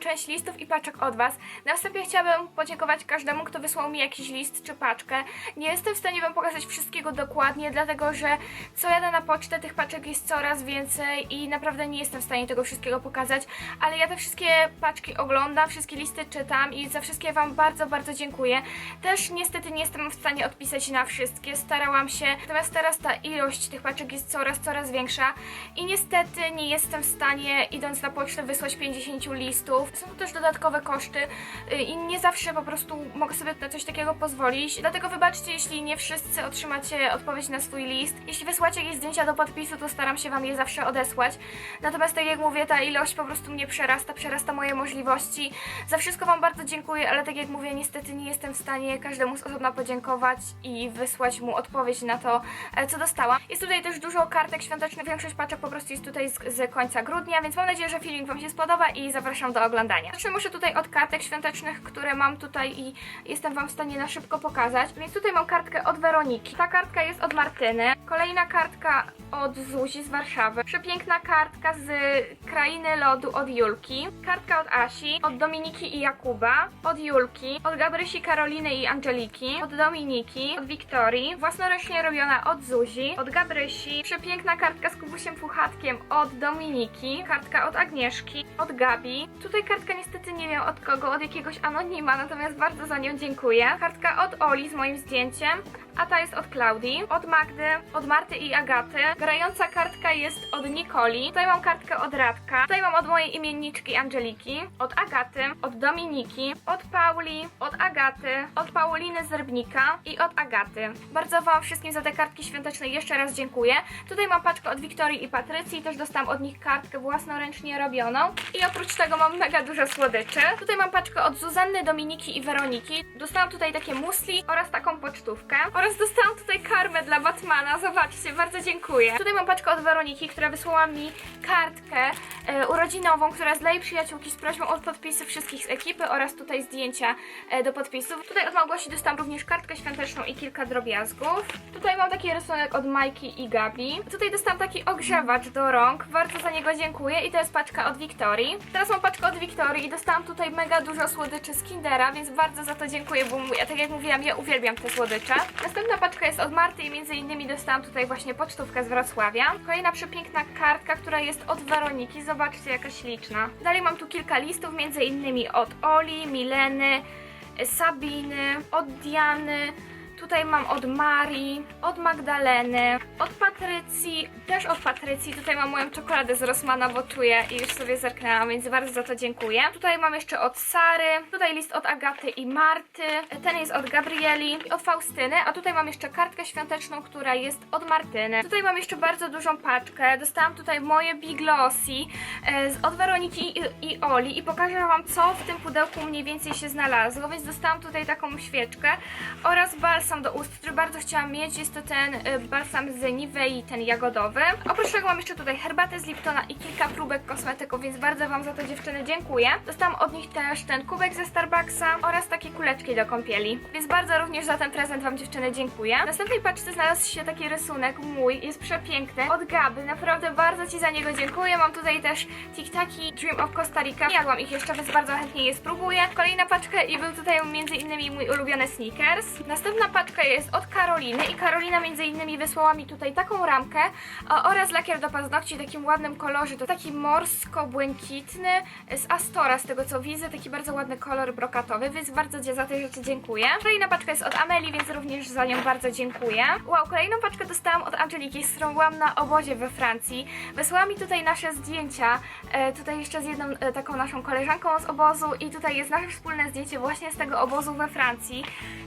część listów i paczek od Was. Na wstępie chciałabym podziękować każdemu, kto wysłał mi jakiś list czy paczkę. Nie jestem w stanie Wam pokazać wszystkiego dokładnie, dlatego że co jadę na pocztę, tych paczek jest coraz więcej i naprawdę nie jestem w stanie tego wszystkiego pokazać, ale ja te wszystkie paczki oglądam, wszystkie listy czytam i za wszystkie Wam bardzo, bardzo dziękuję. Też niestety nie jestem w stanie odpisać na wszystkie, starałam się, natomiast teraz ta ilość tych paczek jest coraz, coraz większa i niestety nie jestem w stanie, idąc na pocztę, wysłać 50 listów. Są to też dodatkowe koszty y, i nie zawsze po prostu mogę sobie na coś takiego pozwolić. Dlatego wybaczcie, jeśli nie wszyscy otrzymacie odpowiedź na swój list. Jeśli wysłacie jakieś zdjęcia do podpisu, to staram się Wam je zawsze odesłać. Natomiast tak jak mówię, ta ilość po prostu mnie przerasta, przerasta moje możliwości. Za wszystko Wam bardzo dziękuję, ale tak jak mówię, niestety nie jestem w stanie każdemu z osobna podziękować i wysłać mu odpowiedź na to, e, co dostałam. Jest tutaj też dużo kartek świątecznych, większość paczek po prostu jest tutaj z, z końca grudnia, więc mam nadzieję, że filmik Wam się spodoba i zapraszam do oglądania. Zacznę muszę tutaj od kartek świątecznych, które mam tutaj i jestem Wam w stanie na szybko pokazać. Więc tutaj mam kartkę od Weroniki. Ta kartka jest od Martyny. Kolejna kartka od Zuzi z Warszawy. Przepiękna kartka z Krainy Lodu od Julki. Kartka od Asi, od Dominiki i Jakuba, od Julki, od Gabrysi, Karoliny i Angeliki, od Dominiki, od Wiktorii, własnoręcznie robiona od Zuzi, od Gabrysi, przepiękna kartka z Kubusiem Puchatkiem od Dominiki, kartka od Agnieszki, od Gabi. Tutaj kartka niestety nie wiem od kogo, od jakiegoś anonima, natomiast bardzo za nią dziękuję. Kartka od Oli z moim zdjęciem, a ta jest od Klaudii, od Magdy, od Marty i Agaty. Grająca kartka jest od Nikoli. Tutaj mam kartkę od Radka. Tutaj mam od mojej imienniczki Angeliki, od Agaty, od Dominiki, od Pauli, od Agaty, od Pauliny Zerbnika i od Agaty. Bardzo Wam wszystkim za te kartki świąteczne jeszcze raz dziękuję. Tutaj mam paczkę od Wiktorii i Patrycji, też dostałam od nich kartkę własnoręcznie robioną. I oprócz tego mam mega dużo słodyczy. Tutaj mam paczkę od Zuzanny, Dominiki i Weroniki. Dostałam tutaj takie musli oraz taką pocztówkę. Oraz dostałam tutaj karmę dla Batmana. Zobaczcie, bardzo dziękuję. Tutaj mam paczkę od Weroniki, która wysłała mi kartkę e, urodzinową, która jest dla jej przyjaciółki z prośbą o podpisy wszystkich z ekipy oraz tutaj zdjęcia e, do podpisów. Tutaj od Małgosi dostałam również kartkę świąteczną i kilka drobiazgów. Tutaj mam taki rysunek od Majki i Gabi. Tutaj dostałam taki ogrzewacz do rąk. Bardzo za niego dziękuję i to jest paczka od Wiktorii. Teraz mam paczkę od Wiktorii i dostałam tutaj mega dużo słodyczy z Kindera, więc bardzo za to dziękuję, bo ja tak jak mówiłam, ja uwielbiam te słodycze. Następna paczka jest od Marty i między innymi dostałam tutaj właśnie pocztówkę z Wrocławia. Kolejna przepiękna kartka, która jest od Weroniki. Zobaczcie, jaka śliczna. Dalej mam tu kilka listów, między innymi od Oli, Mileny, Sabiny, od Diany. Tutaj mam od Marii, od Magdaleny, od Patrycji, też od Patrycji. Tutaj mam moją czekoladę z Rossmana, bo czuję i już sobie zerknęłam, więc bardzo za to dziękuję. Tutaj mam jeszcze od Sary, tutaj list od Agaty i Marty, ten jest od Gabrieli i od Faustyny, a tutaj mam jeszcze kartkę świąteczną, która jest od Martyny. Tutaj mam jeszcze bardzo dużą paczkę. Dostałam tutaj moje Big Glossy e, od Weroniki i, i Oli i pokażę Wam, co w tym pudełku mniej więcej się znalazło, więc dostałam tutaj taką świeczkę oraz balsam do ust, który bardzo chciałam mieć. Jest to ten y, balsam z Nivei, ten jagodowy. Oprócz tego mam jeszcze tutaj herbatę z Liptona i kilka próbek kosmetyków, więc bardzo Wam za to dziewczyny dziękuję. Dostałam od nich też ten kubek ze Starbucksa oraz takie kuleczki do kąpieli, więc bardzo również za ten prezent Wam dziewczyny dziękuję. W następnej paczce znalazł się taki rysunek mój, jest przepiękny, od Gaby. Naprawdę bardzo Ci za niego dziękuję. Mam tutaj też Tic-Taki Dream of Costa Rica. Jadłam ich jeszcze, więc bardzo chętnie je spróbuję. Kolejna paczka i był tutaj innymi mój ulubiony sneakers. Następna paczka jest od Karoliny i Karolina między innymi wysłała mi tutaj taką ramkę oraz lakier do paznokci w takim ładnym kolorze. To taki morsko-błękitny z Astora, z tego co widzę. Taki bardzo ładny kolor brokatowy, więc bardzo za te rzeczy dziękuję. Kolejna paczka jest od Ameli, więc również za nią bardzo dziękuję. Wow, kolejną paczkę dostałam od Angeliki, z którą byłam na obozie we Francji. Wysłała mi tutaj nasze zdjęcia, e, tutaj jeszcze z jedną e, taką naszą koleżanką z obozu i tutaj jest nasze wspólne zdjęcie właśnie z tego obozu we Francji.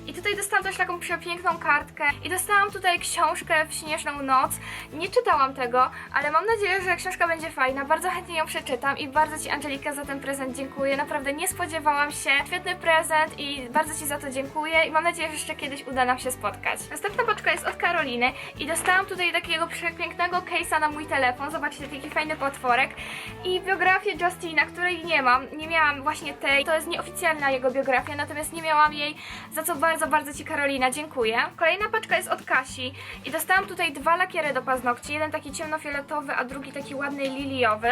I tutaj dostałam też taką przepiękną kartkę i dostałam tutaj książkę w śnieżną noc. Nie czytałam tego, ale mam nadzieję, że książka będzie fajna. Bardzo chętnie ją przeczytam i bardzo Ci Angelika za ten prezent dziękuję. Naprawdę nie spodziewałam się. Świetny prezent i bardzo Ci za to dziękuję i mam nadzieję, że jeszcze kiedyś uda nam się spotkać. Następna paczka jest od Karoliny i dostałam tutaj takiego przepięknego case'a na mój telefon. Zobaczcie, taki fajny potworek i biografię Justina, której nie mam. Nie miałam właśnie tej. To jest nieoficjalna jego biografia, natomiast nie miałam jej, za co bardzo, bardzo Ci Karolina Malwina, dziękuję. Kolejna paczka jest od Kasi i dostałam tutaj dwa lakiery do paznokci, jeden taki ciemnofioletowy, a drugi taki ładny liliowy.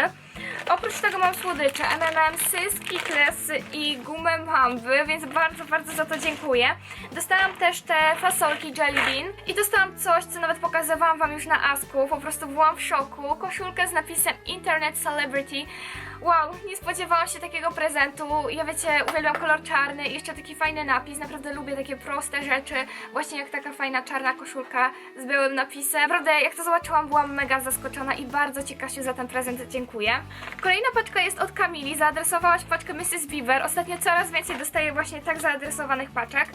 Oprócz tego mam słodycze, M&M'sy, Skittlesy i gumę Mamby, więc bardzo, bardzo za to dziękuję. Dostałam też te fasolki Jelly Bean i dostałam coś, co nawet pokazywałam wam już na Asku, po prostu byłam w szoku. Koszulkę z napisem Internet Celebrity. Wow, nie spodziewałam się takiego prezentu. Ja wiecie, uwielbiam kolor czarny i jeszcze taki fajny napis. Naprawdę lubię takie proste rzeczy, właśnie jak taka fajna czarna koszulka z białym napisem. Naprawdę, jak to zobaczyłam, byłam mega zaskoczona i bardzo Ci, za ten prezent dziękuję. Kolejna paczka jest od Kamili. Zaadresowałaś paczkę Mrs. Bieber. Ostatnio coraz więcej dostaję właśnie tak zaadresowanych paczek.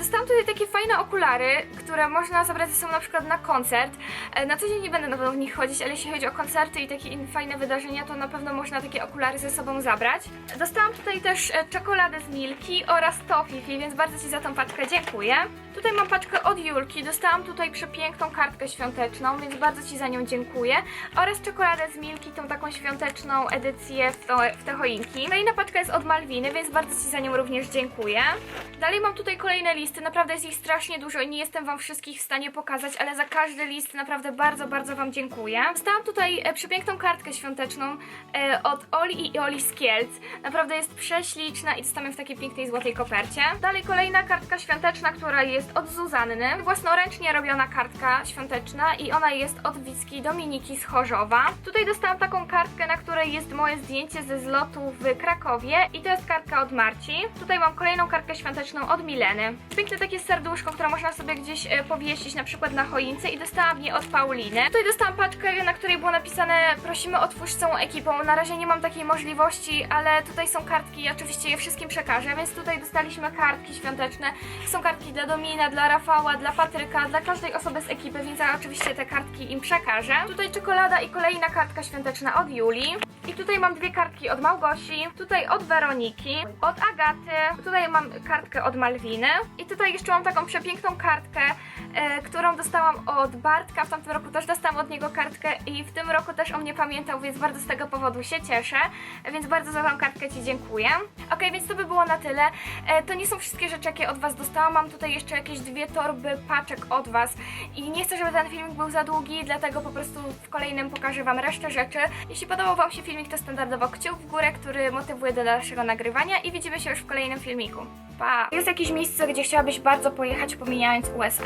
Dostałam tutaj takie fajne okulary, które można zabrać ze sobą na przykład na koncert. E, Na co dzień nie będę na pewno w nich chodzić, ale jeśli chodzi o koncerty i takie fajne wydarzenia, to na pewno można takie okulary ze sobą zabrać. Dostałam tutaj też e, czekoladę z Milki oraz Tofifi, więc bardzo Ci za tą paczkę dziękuję. Tutaj mam paczkę od Julki, dostałam tutaj przepiękną kartkę świąteczną, więc bardzo Ci za nią dziękuję. Oraz czekoladę z Milki, tą taką świąteczną edycję w, to, w te choinki. Kolejna paczka jest od Malwiny, więc bardzo Ci za nią również dziękuję. Dalej mam tutaj kolejne listy, naprawdę jest ich strasznie dużo i nie jestem Wam wszystkich w stanie pokazać, ale za każdy list naprawdę bardzo, bardzo Wam dziękuję. Dostałam tutaj e, przepiękną kartkę świąteczną e, od Oli i Oli z Kielc. Naprawdę jest prześliczna i dostałam ją w takiej pięknej złotej kopercie. Dalej kolejna kartka świąteczna, która jest od Zuzanny. Własnoręcznie robiona kartka świąteczna i ona jest od Wicki Dominiki z Chorzowa. Tutaj dostałam taką kartkę, na której jest moje zdjęcie ze zlotu w Krakowie i to jest kartka od Marci. Tutaj mam kolejną kartkę świąteczną od Mileny. Piękne takie serduszko, które można sobie gdzieś e, powiesić na przykład na choince i dostałam je od Pauliny. Tutaj dostałam paczkę, na której było napisane prosimy otwórz całą ekipą. Na razie nie mam takiej możliwości, ale tutaj są kartki i oczywiście je wszystkim przekażę, więc tutaj dostaliśmy kartki świąteczne. Są kartki dla Domina, dla Rafała, dla Patryka, dla każdej osoby z ekipy, więc ja oczywiście te kartki im przekażę. Tutaj czekolada i kolejna kartka świąteczna od Julii. I tutaj mam dwie kartki od Małgosi, tutaj od Weroniki, od Agaty, tutaj mam kartkę od Malwiny i tutaj jeszcze mam taką przepiękną kartkę, którą dostałam od Bartka, w tamtym roku też dostałam od niego kartkę i w tym roku też o mnie pamiętał, więc bardzo z tego powodu się cieszę, więc bardzo za tą kartkę Ci dziękuję. Ok, więc to by było na tyle. E, to nie są wszystkie rzeczy, jakie od Was dostałam, mam tutaj jeszcze jakieś dwie torby paczek od Was i nie chcę, żeby ten filmik był za długi, dlatego po prostu w kolejnym pokażę Wam resztę rzeczy. Jeśli podobał Wam się filmik, to standardowo kciuk w górę, który motywuje do dalszego nagrywania i widzimy się już w kolejnym filmiku. Pa! Jest jakieś miejsce, gdzie chciałabyś bardzo pojechać, pomijając USA?